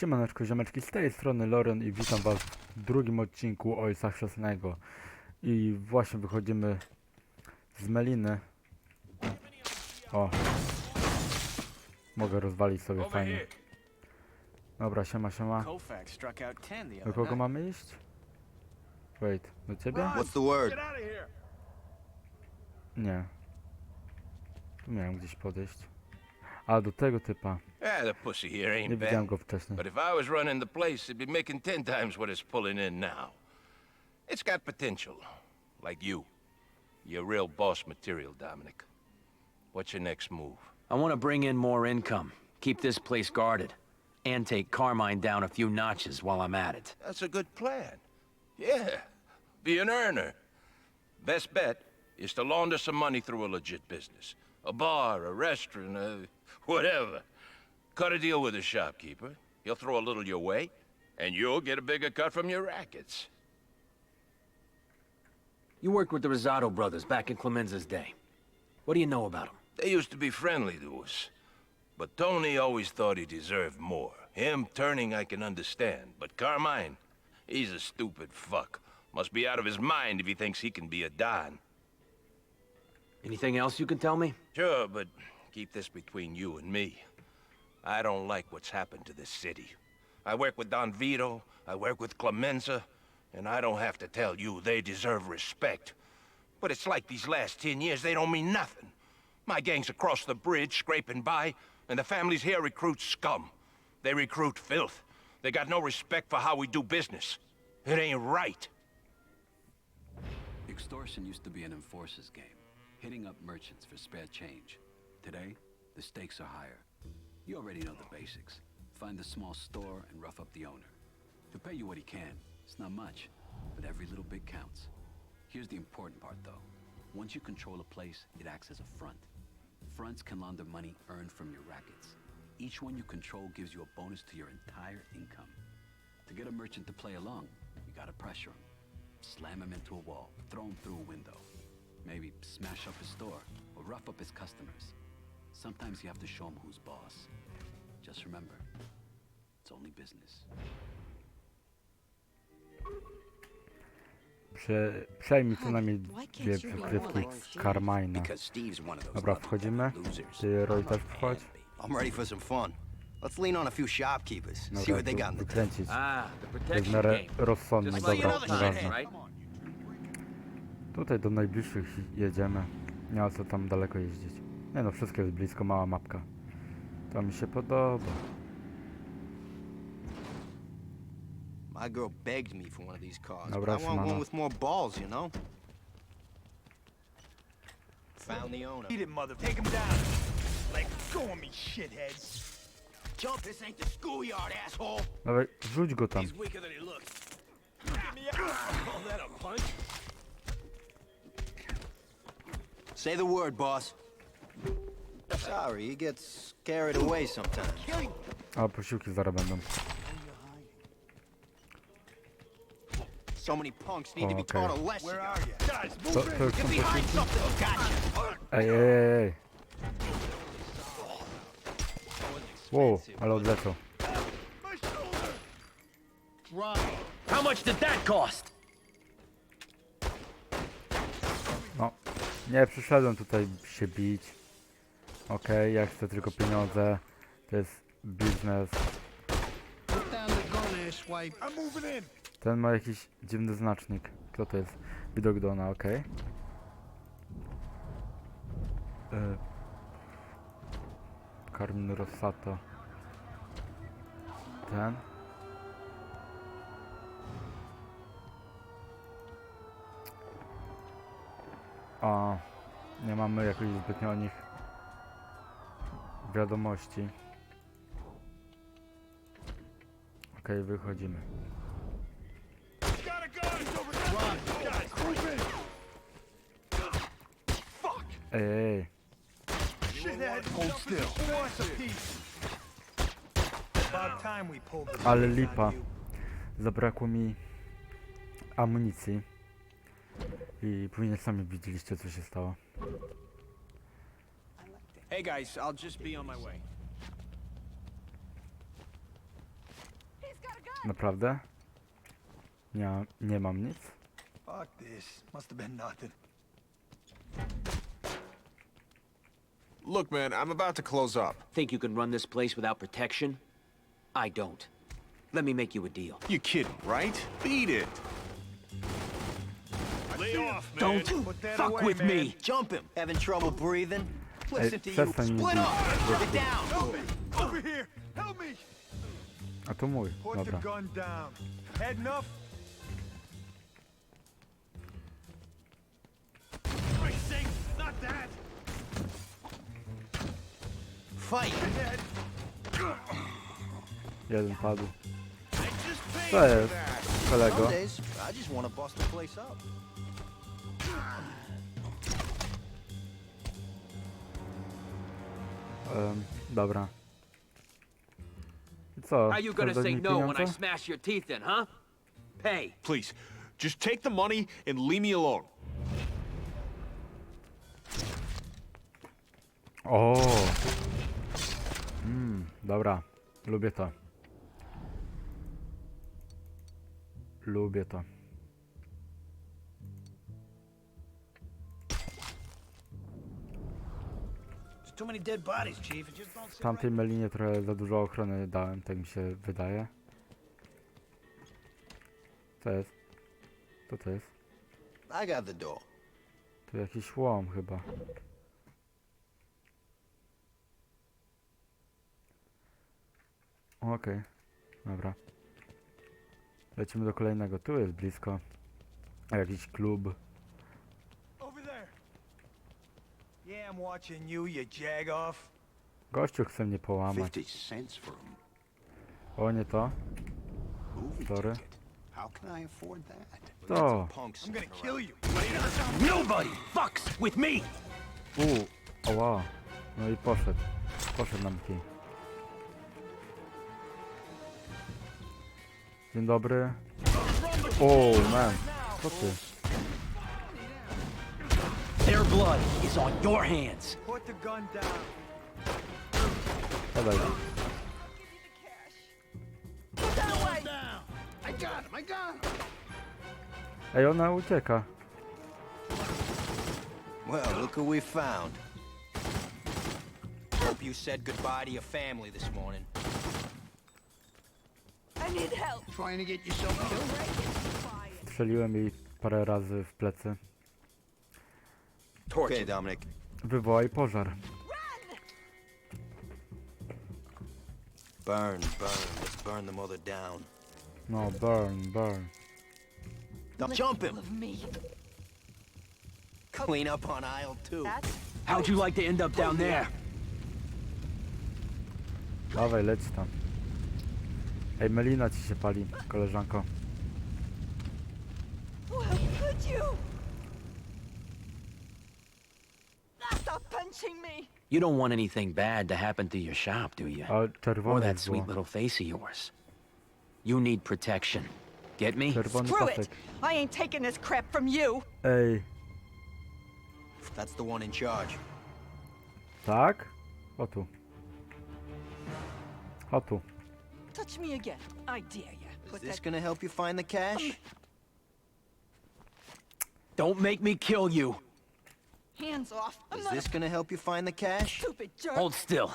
Siemaneczko, ziomeczki, z tej strony Loren i witam was w drugim odcinku Ojca Chrzestnego. I właśnie wychodzimy z Meliny. O. Mogę rozwalić sobie fajnie. Dobra, siema, siema. Koufax struck out 10 the Do kogo mamy iść? Wait, do ciebie? What's the word? Nie. Tu miałem gdzieś podejść. A, do tego typa. Yeah, the pussy here Nie ain't widziałem bad. go wcześniej. But if I was running the place, it'd be making ten times what it's pulling in now. It's got potential. Like you. You're real boss material, Dominic. What's your next move? I want to bring in more income, keep this place guarded, and take Carmine down a few notches while I'm at it. That's a good plan. Yeah. Be an earner. Best bet is to launder some money through a legit business. A bar, a restaurant, uh, whatever. Cut a deal with the shopkeeper. He'll throw a little your way, and you'll get a bigger cut from your rackets. You worked with the Rosado brothers back in Clemenza's day. What do you know about them? They used to be friendly to us. But Tony always thought he deserved more. Him turning, I can understand. But Carmine, he's a stupid fuck. Must be out of his mind if he thinks he can be a Don. Anything else you can tell me? Sure, but keep this between you and me. I don't like what's happened to this city. I work with Don Vito, I work with Clemenza, and I don't have to tell you they deserve respect. But it's like these last ten years, they don't mean nothing. My gang's across the bridge, scraping by, and the families here recruit scum. They recruit filth. They got no respect for how we do business. It ain't right. Extortion used to be an enforcer's game, hitting up merchants for spare change. Today, the stakes are higher. You already know the basics. Find the small store and rough up the owner. He'll pay you what he can. It's not much, but every little bit counts. Here's the important part, though. Once you control a place, it acts as a front. Fronts can launder money earned from your rackets. Each one you control gives you a bonus to your entire income. To get a merchant to play along, you gotta pressure him. Slam him into a wall, throw him through a window. Maybe smash up his store or rough up his customers. Sometimes you have to show him who's boss. Just remember, it's only business. Prze przejmij co najmniej dwie przykrywki Carmina. Because Steve's one of those Dobra, wchodzimy. losers. Ty, Roy, też wchodź. I'm ready for some fun. Let's lean on a few shopkeepers. See what they got in the wykręcić. Ah, the To jest w protection miarę game. rozsądnie, Just like dobra, another nieważne. right? Tutaj do najbliższych jedziemy. Nie ma co tam daleko jeździć. Nie no, wszystko jest blisko, mała mapka. To mi się podoba. My girl begged me for one of these cars, Dobra, but I want one with more balls, you know? Found the owner. Eat it, mother. Take him down. Let go of me, shithead. Jump, this ain't the schoolyard, asshole! Dawaj, rzuć go tam. He's weaker than he looks. Get me out. Call that a punch? Say the word, boss. Sorry, he gets carried away sometimes. A, posiłki zaraz będą. So many punks need to be taught a lesson. Where are you? Guys, move to in. już są posiłki? Gotcha! Ej, ej, ej, ej. Wow, ale odlecą. How much did that cost? No, nie przyszedłem tutaj się bić. Okej, ja chcę tylko pieniądze. To jest biznes. I'm moving in. Ten ma jakiś dziwny znacznik. Kto to jest? Widok Dona, okej. Y Carmen Rossato. Ten. O, nie mamy jakoś zbytnio o nich wiadomości. Okej, wychodzimy. Got a gun. He's over there. Guys, move in. Fuck. Ej, Ale lipa. Zabrakło mi amunicji. I później sami widzieliście co się stało. Hey guys, I'll just be on my way. Naprawdę? Nie, nie mam nic? Fuck this. Must have been nothing. Look, man, I'm about to close up. Think you can run this place without protection? I don't. Let me make you a deal. You kidding, right? Beat it. Lay off, man. Don't fuck away, with man. me! Jump him. Having trouble breathing? Listen to you. przestań mi Split bić. up. Help me! Over here! Help me! A tu mój. Put Dobra. the gun down. Enough? Christ's sake, not that! Fight. Dead. Jeden padł. I just paid Co for jest, that. kolego? Some days, I just want to bust the place up. Em, dobra. I co? How you gonna dać say mi no when I pieniądze? smash your teeth in, huh? Pay. Please, just take the money and leave me alone. O! Mm, dobra. Lubię to. Lubię to. Too many dead bodies, Chief. It just don't W sit tamtej melinie trochę za dużo ochrony dałem, tak mi się wydaje. Co jest? Co to jest? I got the door. Tu jakiś łom chyba. Okej, dobra. Lecimy do kolejnego. Tu jest blisko. Jakiś klub. Over there. Yeah, I'm watching you, you jagoff. Gościu chce mnie połamać. 50 cents for a O, nie to. movie Sorry. ticket. How can I afford that? To. I'm gonna kill you. Nobody fucks with me! U, oła. No i poszedł. Poszedł nam kij. Dzień dobry. O, man. Co ty? Their blood is on your hands. Put the gun down. Podaj. I got him, I got him. Ej, ona ucieka. Well, look who we found. Hope you said goodbye to your family this morning. I need help. Trying to get yourself killed? Strzeliłem jej parę razy w plecy. Okay, Dominic. Wywołaj pożar. Burn, burn. Let's burn the mother down. No, burn, burn. Now jump him. Of me. Clean up on aisle two. That's How'd you like to end up down there? Dawaj, leć tam. Ej, melina ci się pali, koleżanko. well, could you? Punching me. You don't want anything bad to happen to your shop, do you? Or that sweet little face of yours. You need protection. Get me? Screw it. I ain't taking this crap from you. Ej, That's the one in charge. tak? O tu. O tu. Touch me again. I dare you. Is this that gonna help you find the cash? Um, don't make me kill you. Hands off. I'm Is not this a gonna help you find the cash? stupid jerk. Hold still.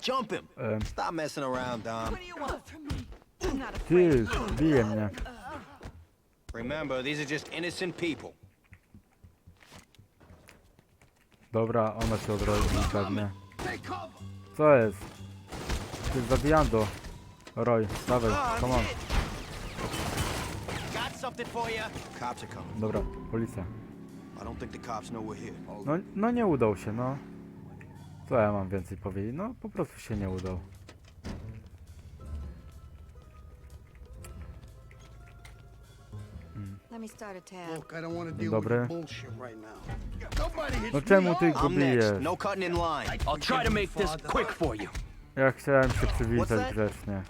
Jump him. Um. Stop messing around, Dom. What do you want from me? I'm not afraid. Ty. Remember, these are just innocent people. Dobra, ona się odrodzi pewnie. Co jest? Ty zabijando. Roy, dawaj, come on. Got something for you. Cops are coming. Dobra, policja. No, no nie udał się, no. Co ja mam więcej powiedzieć? No po prostu się nie udał. Let me start a tab. Look, I don't want to Dzień dobry. the bullshit right now. Nobody hits No me czemu ty go I'm next. bijesz? No cutting in line. I'll try to make this quick for you. Ja chciałem się przywitać grzecznie.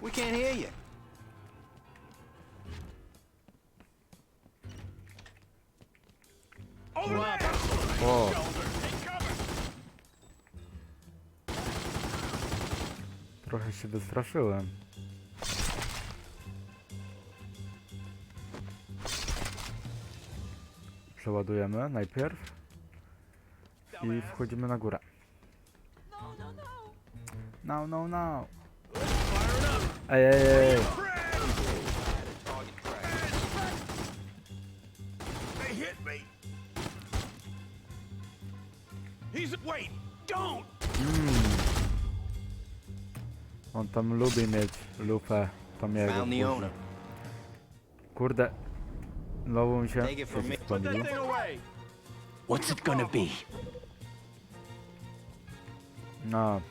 O. Trochę się wystraszyłem. Przeładujemy najpierw. I wchodzimy na górę. No, no, no. no, no, no. Ej, ej, ej. On tam lubi mieć lupę Tomiego. Found the kurczę. owner. Kurde. Znowu mi się Take it from me. What's it gonna be? No!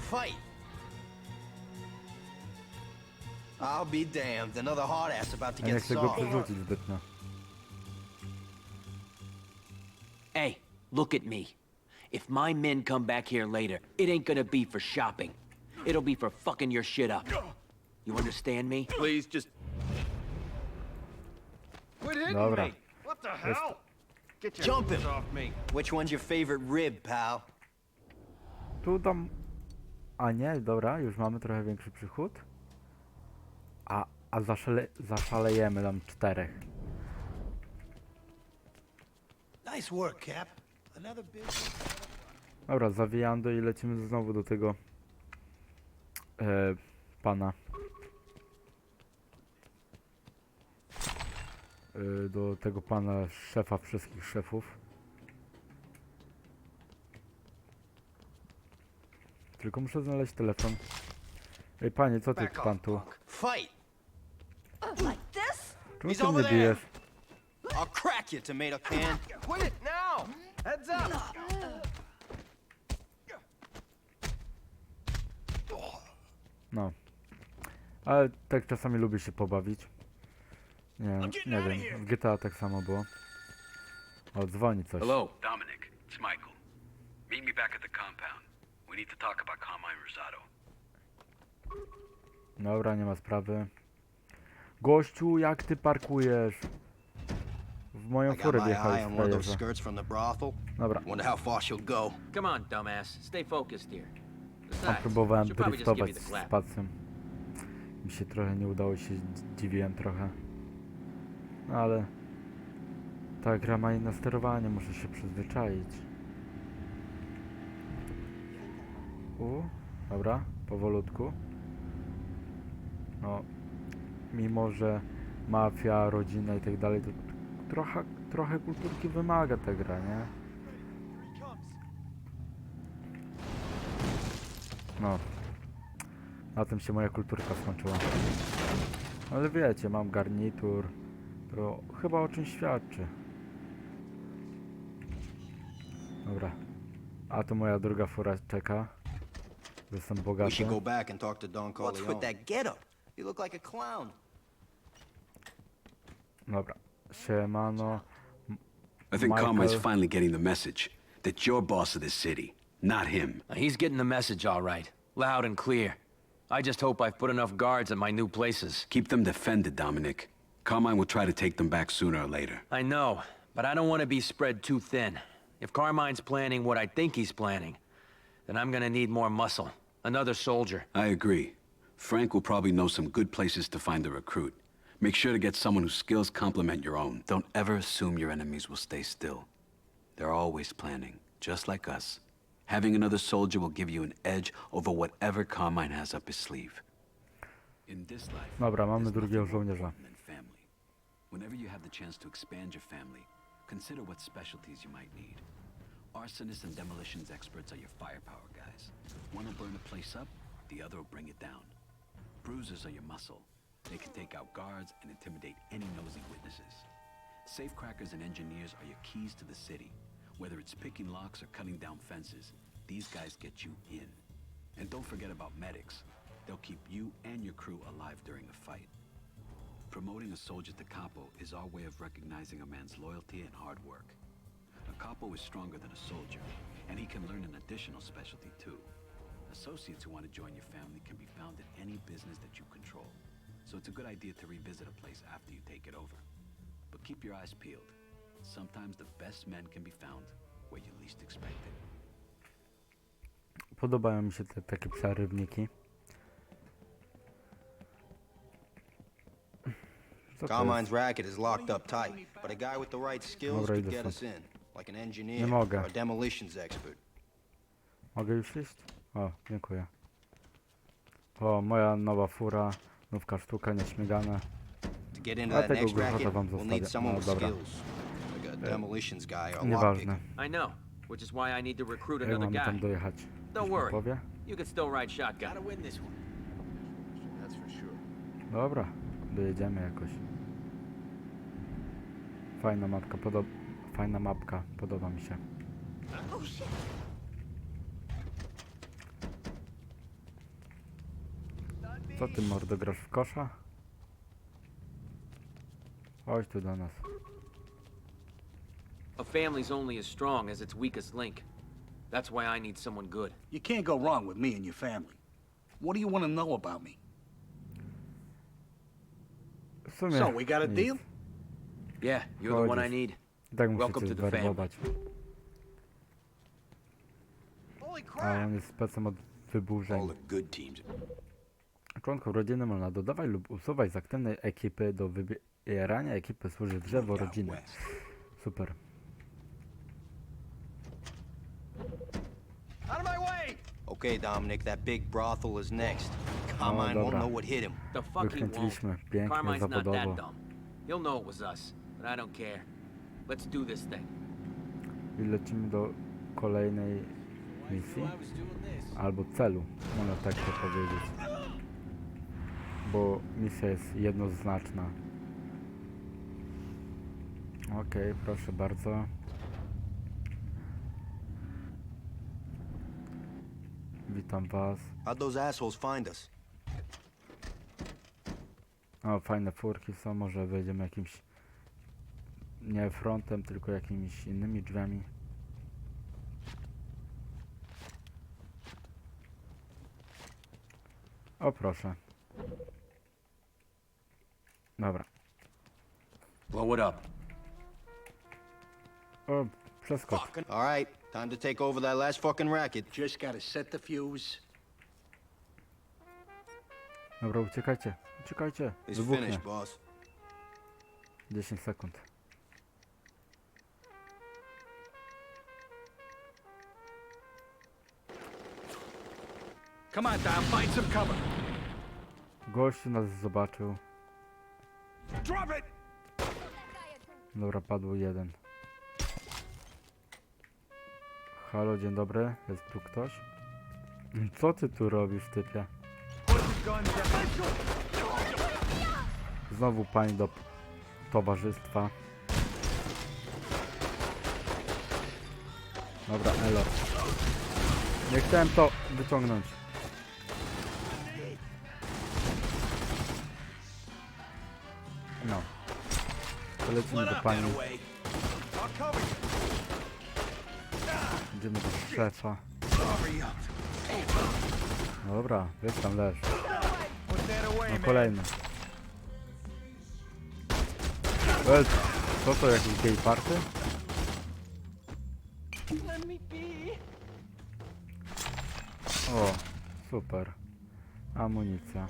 Fight! I'll be damned. Another hard ass about to ja nie get chcę go soft. przerzucić zbytnio. Hey, look at me. If my men come back here later, it ain't gonna be for shopping. It'll be for fucking your shit up. You understand me? Please, just... Quit hitting Dobra. me! What the hell? Get your Jump him. off me! Which one's your favorite rib, pal? Tu tam... A nie, dobra, już mamy trochę większy przychód. A, a zaszale, zaszalejemy tam czterech. Nice work, Cap. Another big. Dobra, zawijando i lecimy znowu do tego e, pana. E, do tego pana szefa wszystkich szefów. Tylko muszę znaleźć telefon. Ej panie, co ty pan tu? Fight! Czemu ty mnie bijesz? I'll crack you, tomato can. Quit it now! Heads up! No. Ale tak czasami lubię się pobawić. Nie, nie wiem, w GTA tak samo było. O, dzwoni coś. Hello? Dominic, it's Michael. Meet me back at the compound. We need to talk about Carmine Rosado. Dobra, nie ma sprawy. Gościu, jak ty parkujesz? W moją I got furę my eye wjechałeś on w one of those frajerze. skirts from the brothel. Dobra, Wonder how far she'll go. Come on, dumbass. Stay focused here. Tam Besides, próbowałem driftować z spacją. Mi się trochę nie udało, się dziwiłem trochę. No ale... Ta gra ma inne sterowanie, muszę się przyzwyczaić. U, dobra, powolutku. No, mimo że mafia, rodzina i tak dalej, to trochę, trochę kulturki wymaga ta gra, nie? No. Na tym się moja kulturka skończyła. Ale wiecie, mam garnitur. To chyba o czymś świadczy. Dobra. A to moja druga fura czeka. Jestem We bogaty. should go back and talk to Don What's with Corleone. that getup? You look like a clown. Dobra. Siemano. I think Michael. Carmine's finally getting the message that you're boss of this city, not him. He's getting the message all right. Loud and clear. I just hope I've put enough guards at my new places. Keep them defended, Dominic. Carmine will try to take them back sooner or later. I know, but I don't want to be spread too thin. If Carmine's planning what I think he's planning, then I'm gonna need more muscle. Another soldier. I agree. Frank will probably know some good places to find a recruit. Make sure to get someone whose skills complement your own. Don't ever assume your enemies will stay still. They're always planning, just like us. Having another soldier will give you an edge over whatever Carmine has up his sleeve. In this life, Dobra, mamy drugiego żołnierza. family. Whenever you have the chance to expand your family, consider what specialties you might need. Arsonists and demolitions experts are your firepower guys. One will burn a place up, the other will bring it down. Bruisers are your muscle. They can take out guards and intimidate any nosy witnesses. Safecrackers and engineers are your keys to the city. Whether it's picking locks or cutting down fences, these guys get you in. And don't forget about medics. They'll keep you and your crew alive during a fight. Promoting a soldier to capo is our way of recognizing a man's loyalty and hard work. A capo is stronger than a soldier, and he can learn an additional specialty too. Associates who want to join your family can be found in any business that you control. So it's a good idea to revisit a place after you take it over. But keep your eyes peeled. Sometimes the best men can be found where you least expect it. Podobają mi się te takie przerywniki. Co to Carmine's racket is locked up tight, but a guy with the right skills Dobra, could idę get us in, like an engineer Nie mogę. or a demolitions expert. Mogę już iść? O, dziękuję. O, moja nowa fura, nówka sztuka, nieśmigane. To get into A that tego next racket, wam we'll zostawię. need someone No, with dobra. skills, demolitions guy or. Nieważne. I know, which is why I need to recruit Jak another mamy tam guy. dojechać? Don't Ktoś mi worry. powie? You can still ride shotgun. Gotta win this one. That's for sure. Dobra, dojedziemy jakoś. Fajna mapka, podoba... Fajna mapka, podoba mi się. Oh shit. Co ty mordo, grasz w kosza? Chodź tu do nas. A family's only as strong as its weakest link. That's why I need someone good. You can't go wrong with me and your family. What do you want to know about me? W sumie So, we got a nic. deal? Yeah, you're the one I need. I tak Welcome to the family. zwerbować. Holy A crap! on jest specem od All wyburzeń. the good teams. Członków rodziny można dodawać lub usuwać z aktywnej ekipy do wybierania ekipy służy drzewo rodziny. Super. Out of my way! Okay, Dominic, that big brothel is next. Carmine won't dobra. know what hit him. The fuck he won't. Pięknie, Carmine's not that dumb. He'll know it was us, but I don't care. Let's do this thing. I lecimy do kolejnej misji. Albo celu, można tak to powiedzieć. Bo misja jest jednoznaczna. Okej, proszę bardzo. Witam was. How'd those assholes find us? O, fajne furki są, może wejdziemy jakimś nie frontem, tylko jakimiś innymi drzwiami. O proszę. Dobra. Blow it up. O, przeskocz. All right, time to take over that last fucking racket. Just gotta set the fuse. Dobra, uciekajcie. Uciekajcie. It's Wybuchnie. finished, boss. 10 sekund. Come on, Dom, find some cover. Gościu nas zobaczył. Drop it! Dobra, padł jeden. Halo, dzień dobry. Jest tu ktoś? Co ty tu robisz, typie? Znowu pani do towarzystwa. Dobra, elo. Nie chciałem to wyciągnąć. No. To lecimy do pani. Idziemy do szefa. Dobra, wiesz tam leż. No kolejny. Wel, co to jakiś gay party? O, super. Amunicja.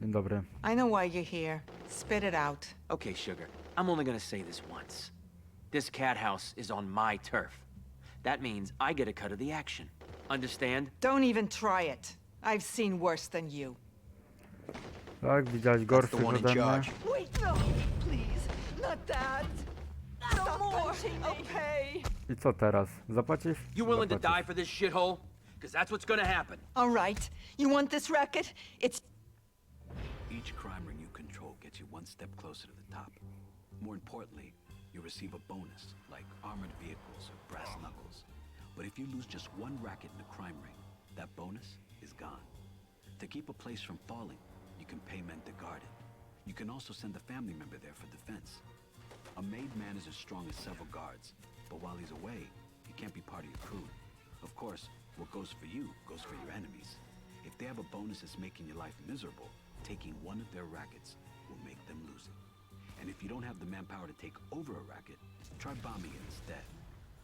Dzień dobry. I know why you're here. Spit it out. Okay, Sugar. I'm only gonna say this once. This cat house is on my turf. That means I get a cut of the action. Understand? Don't even try it. I've seen worse than you. Tak, widziałeś That's gorszy one in ode mnie? Wait, no, please, not that. No more. I'll pay. I co teraz? Zapłacisz? You willing to die for this shithole? Because that's what's gonna happen. All right. You want this racket? It's Each crime ring you control gets you one step closer to the top. More importantly, you receive a bonus, like armored vehicles or brass knuckles. But if you lose just one racket in the crime ring, that bonus is gone. To keep a place from falling, you can pay men to guard it. You can also send a family member there for defense. A made man is as strong as several guards, but while he's away, he can't be part of your crew. Of course, what goes for you goes for your enemies. If they have a bonus that's making your life miserable, taking one of their rackets will make them lose it. And if you don't have the manpower to take over a racket, try bombing it instead.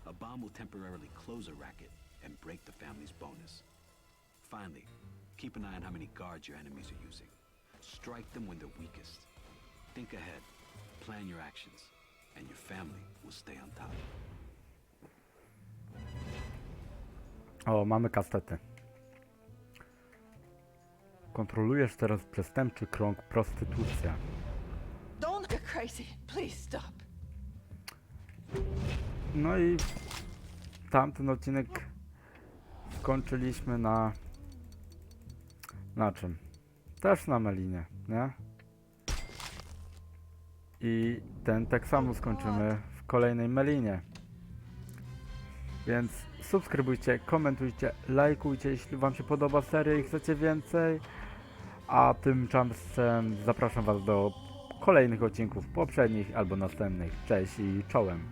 A bomb will temporarily close a racket and break the family's bonus. Finally, keep an eye on how many guards your enemies are using. Strike them when they're weakest. Think ahead, plan your actions, and your family will stay on top. O, mamy kastety. Kontrolujesz teraz przestępczy krąg prostytucja. Crazy. Please stop. No i tamten odcinek skończyliśmy na... Na czym? Też na Melinie, nie? I ten tak samo skończymy w kolejnej Melinie. Więc subskrybujcie, komentujcie, lajkujcie, jeśli wam się podoba seria i chcecie więcej. A tymczasem zapraszam was do kolejnych odcinków poprzednich albo następnych. Cześć i czołem.